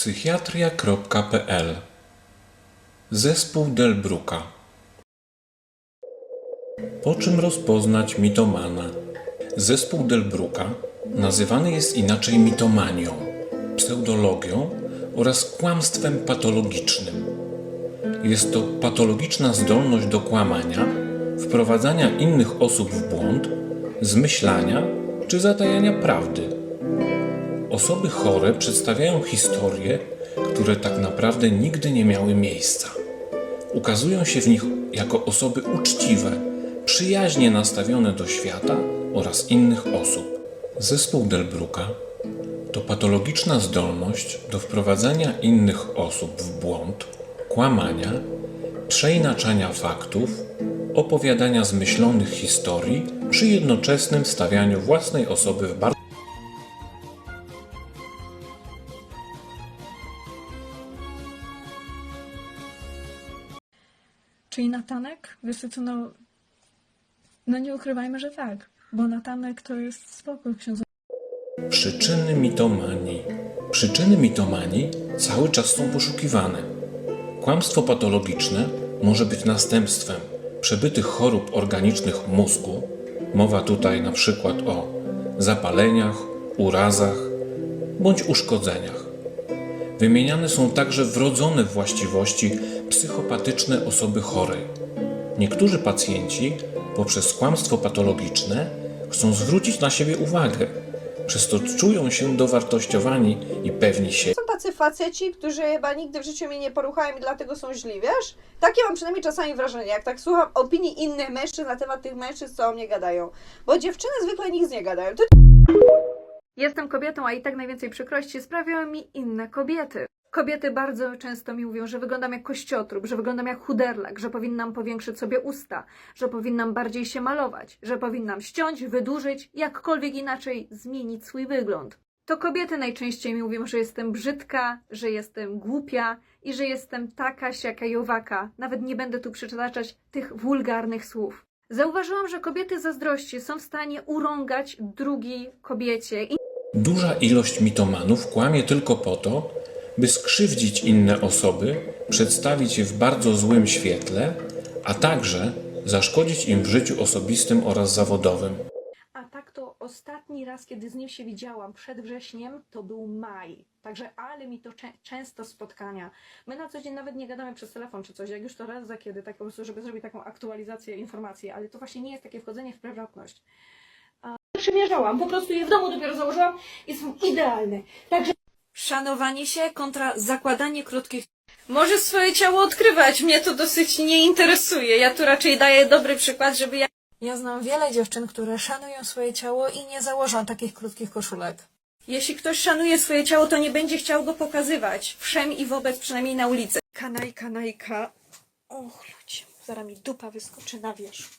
psychiatria.pl Zespół Delbruka Po czym rozpoznać mitomana? Zespół Delbruka nazywany jest inaczej mitomanią, pseudologią oraz kłamstwem patologicznym. Jest to patologiczna zdolność do kłamania, wprowadzania innych osób w błąd, zmyślania czy zatajania prawdy. Osoby chore przedstawiają historie, które tak naprawdę nigdy nie miały miejsca. Ukazują się w nich jako osoby uczciwe, przyjaźnie nastawione do świata oraz innych osób. Zespół Delbruka to patologiczna zdolność do wprowadzania innych osób w błąd, kłamania, przeinaczania faktów, opowiadania zmyślonych historii przy jednoczesnym stawianiu własnej osoby w bardzo Czyli Natanek? Wiesz co, no... No nie ukrywajmy, że tak. Bo Natanek to jest spoko ksiądz. Przyczyny mitomanii. Przyczyny mitomanii cały czas są poszukiwane. Kłamstwo patologiczne może być następstwem przebytych chorób organicznych mózgu. Mowa tutaj na przykład o zapaleniach, urazach bądź uszkodzeniach. Wymieniane są także wrodzone właściwości psychopatyczne osoby chorej. Niektórzy pacjenci poprzez kłamstwo patologiczne chcą zwrócić na siebie uwagę, przez to czują się dowartościowani i pewni siebie. Są tacy faceci, którzy chyba nigdy w życiu mnie nie poruchają i dlatego są źli, wiesz? Takie mam przynajmniej czasami wrażenie, jak tak słucham opinii innych mężczyzn na temat tych mężczyzn, co o mnie gadają. Bo dziewczyny zwykle nic nie gadają. To Jestem kobietą, a i tak najwięcej przykrości sprawiają mi inne kobiety. Kobiety bardzo często mi mówią, że wyglądam jak kościotrup, że wyglądam jak chuderlak, że powinnam powiększyć sobie usta, że powinnam bardziej się malować, że powinnam ściąć, wydłużyć, jakkolwiek inaczej zmienić swój wygląd. To kobiety najczęściej mi mówią, że jestem brzydka, że jestem głupia i że jestem taka, siaka i owaka. Nawet nie będę tu przytaczać tych wulgarnych słów. Zauważyłam, że kobiety zazdrości są w stanie urągać drugiej kobiecie i Duża ilość mitomanów kłamie tylko po to, by skrzywdzić inne osoby, przedstawić je w bardzo złym świetle, a także zaszkodzić im w życiu osobistym oraz zawodowym. A tak to ostatni raz, kiedy z nim się widziałam przed wrześniem, to był maj. Także ale mi to czę- często spotkania. My na co dzień nawet nie gadamy przez telefon czy coś, jak już to raz za kiedy, tak po prostu, żeby zrobić taką aktualizację informacji, ale to właśnie nie jest takie wchodzenie w prywatność. Przymierzałam, po prostu je w domu dopiero założyłam i są idealne. Także szanowanie się kontra zakładanie krótkich Możesz swoje ciało odkrywać, mnie to dosyć nie interesuje. Ja tu raczej daję dobry przykład, żeby ja ja znam wiele dziewczyn, które szanują swoje ciało i nie założą takich krótkich koszulek. Jeśli ktoś szanuje swoje ciało, to nie będzie chciał go pokazywać. Wszem i wobec, przynajmniej na ulicy. Kanajka, najka. Och, ludzie, zaraz mi dupa wyskoczy na wierzch.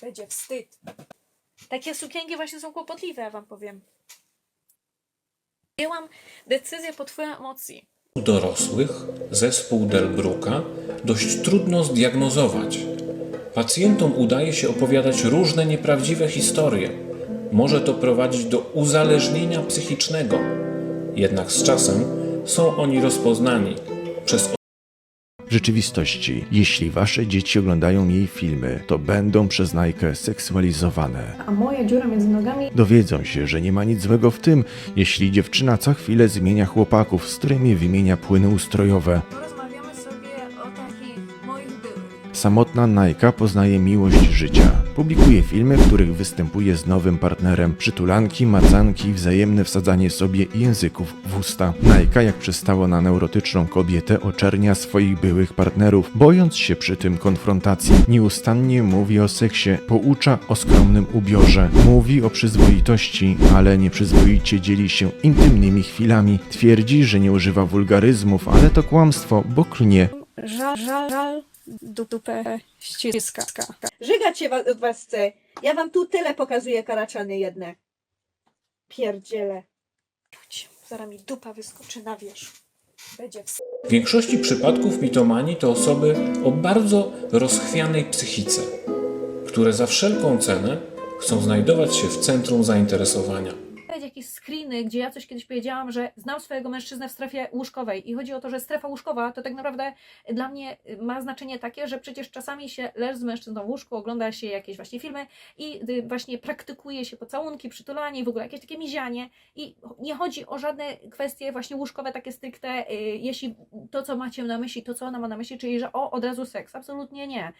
Będzie wstyd. Takie sukienki właśnie są kłopotliwe, ja wam powiem. Podjęłam decyzję pod wpływem emocji. U dorosłych zespół Delbruka dość trudno zdiagnozować. Pacjentom udaje się opowiadać różne nieprawdziwe historie. Może to prowadzić do uzależnienia psychicznego. Jednak z czasem są oni rozpoznani przez W rzeczywistości, jeśli wasze dzieci oglądają jej filmy, to będą przez Nike seksualizowane. A moja dziura między nogami Dowiedzą się, że nie ma nic złego w tym, jeśli dziewczyna co chwilę zmienia chłopaków, z którymi wymienia płyny ustrojowe. Samotna Najka poznaje miłość życia. Publikuje filmy, w których występuje z nowym partnerem. Przytulanki, macanki, wzajemne wsadzanie sobie języków w usta. Najka, jak przystało na neurotyczną kobietę, oczernia swoich byłych partnerów, bojąc się przy tym konfrontacji. Nieustannie mówi o seksie, poucza o skromnym ubiorze. Mówi o przyzwoitości, ale nieprzyzwoicie dzieli się intymnymi chwilami. Twierdzi, że nie używa wulgaryzmów, ale to kłamstwo, bo klnie. Żal, żal, żal, dupę ściska. żygać się od was chce. Ja wam tu tyle pokazuję karaczany jedne. Pierdziele. Zaraz mi dupa wyskoczy na wierzch. Będzie wstyd. W większości przypadków mitomani to osoby o bardzo rozchwianej psychice, które za wszelką cenę chcą znajdować się w centrum zainteresowania. Jakieś screeny, gdzie ja coś kiedyś powiedziałam, że znam swojego mężczyznę w strefie łóżkowej i chodzi o to, że strefa łóżkowa to tak naprawdę dla mnie ma znaczenie takie, że przecież czasami się leży z mężczyzną w łóżku, ogląda się jakieś właśnie filmy i y, właśnie praktykuje się pocałunki, przytulanie i w ogóle jakieś takie mizianie i nie chodzi o żadne kwestie właśnie łóżkowe takie stricte, y, jeśli to, co macie na myśli, to, co ona ma na myśli, czyli, że o, od razu seks. Absolutnie nie.